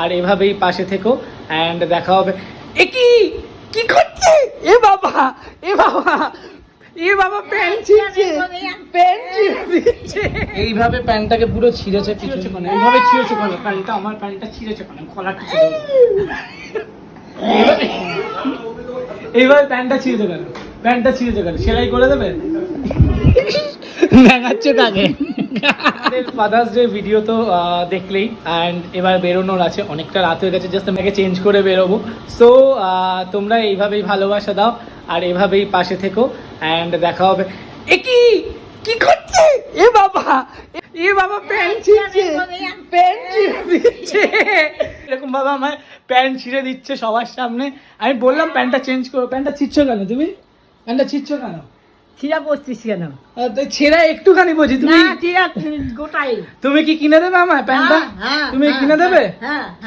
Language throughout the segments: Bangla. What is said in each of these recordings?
আর এভাবেই পাশে থেকো অ্যান্ড দেখা হবে। এ কি? কি করছে? এ বাবা এ বাবা এ বাবা প্যান্ট ছিঁড়ছে প্যান্ট ছিঁড়ে দিচ্ছে। এইভাবে প্যান্টটাকে পুরো ছিঁড়েছে ছিঁড়েছে কোনে এইভাবে ছিঁড়েছে কোনে প্যান্টটা আমার প্যান্টটা ছিঁড়েছে কোনে কলার এইভাবে প্যান্টটা ছিঁড়েছে কেন? প্যান্টটা ছিঁড়েছে কেন? সেলাই করে দেবে? দেখাচ্ছে ফাদার্স ডে ভিডিও তো দেখলেই অ্যান্ড এবার বেরোনোর আছে, অনেকটা রাত হয়ে গেছে জাস্ট আমাকে চেঞ্জ করে বেরোবো। সো তোমরা এইভাবেই ভালোবাসা দাও, আর এভাবেই পাশে থেকো অ্যান্ড দেখা হবে। এ কি? কি করছে? এ বাবা! এ বাবা প্যান্ট ছিঁড়ছে। প্যান্ট ছিঁড়ে দিচ্ছে। এরকম বাবা আমার প্যান্ট ছিঁড়ে দিচ্ছে সবার সামনে। আমি বললাম প্যান্টটা চেঞ্জ করো। প্যান্টটা ছিঁড়ছো কেন তুমি? প্যান্টটা ছিঁড়ছো কেন? ছিঁড়া পড়ছিস কেন? ছেঁড়া একটুখানি বলছি তুমি ছিঁড়া গোটাই। তুমি কি কিনে দেবে আমায় প্যান্টটা? হ্যাঁ, হ্যাঁ, তুমি হ্যাঁ, কিনে দেবে?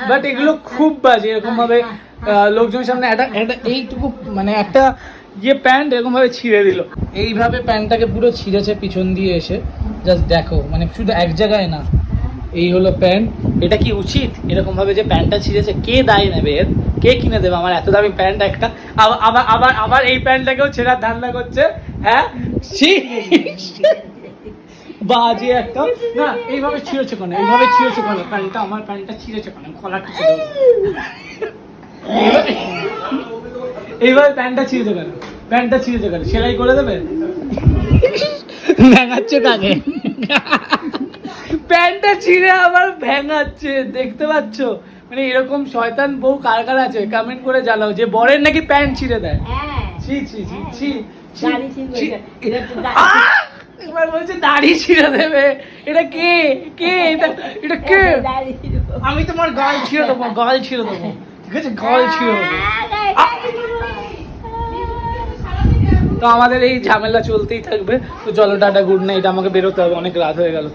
বাট এগুলো খুব বাজে এরকম ভাবে লোকজনের সামনে একটা একটা এইটুকু মানে একটা ইয়ে প্যান্ট এরকম ভাবে ছিঁড়ে দিল। এইভাবে প্যান্টটাকে পুরো ছিঁড়েছে পিছন দিয়ে এসে। জাস্ট দেখো মানে শুধু এক জায়গায় না এই হলো প্যান্ট। এটা কি উচিত? এরকম ভাবে যে প্যান্টটা ছিঁড়েছে কে দায় নেবে এর? কে কিনে দেবে? আমার এত দামি প্যান্ট একটা। আবার আবার আবার এই প্যান্টটাকেও ছেঁড়ার ধান্দা করছে হ্যাঁ? ছি। বাজে একটা। না এইভাবে ছিঁড়েছে কেন? এইভাবে ছিঁড়েছে কেন? প্যান্টটা আমার প্যান্টটা ছিঁড়েছে কেন? কলার এইভাবে প্যান্টটা ছিঁড়েছে কেন? প্যান্টটা ছিঁড়েছে কেন? সেলাই করে দেবে? ভেঙাচ্ছে কাকে প্যান্টটা ছিঁড়ে আবার ভেঙাচ্ছে দেখতে পাচ্ছ? মানে এরকম শয়তান বউ কার কার আছে? কমেন্ট করে জানাও যে বরের নাকি প্যান্ট ছিঁড়ে দেয়। হ্যাঁ। ছি ছি ছি ছি ছি! এবার বলছে দাড়ি ছিঁড়ে দেবে। এটা কে? কে? এটা এটা কে? আমি তোমার গাল ছিঁড়ে দেবো গাল ছিঁড়ে দেবো। ঠিক আছে? গাল ছিঁড়ে দেবো। তো আমাদের এই ঝামেলা চলতেই থাকবে। তো চলো টাটা গুড নাইট আমাকে বেরোতে হবে অনেক রাত হয়ে গেল।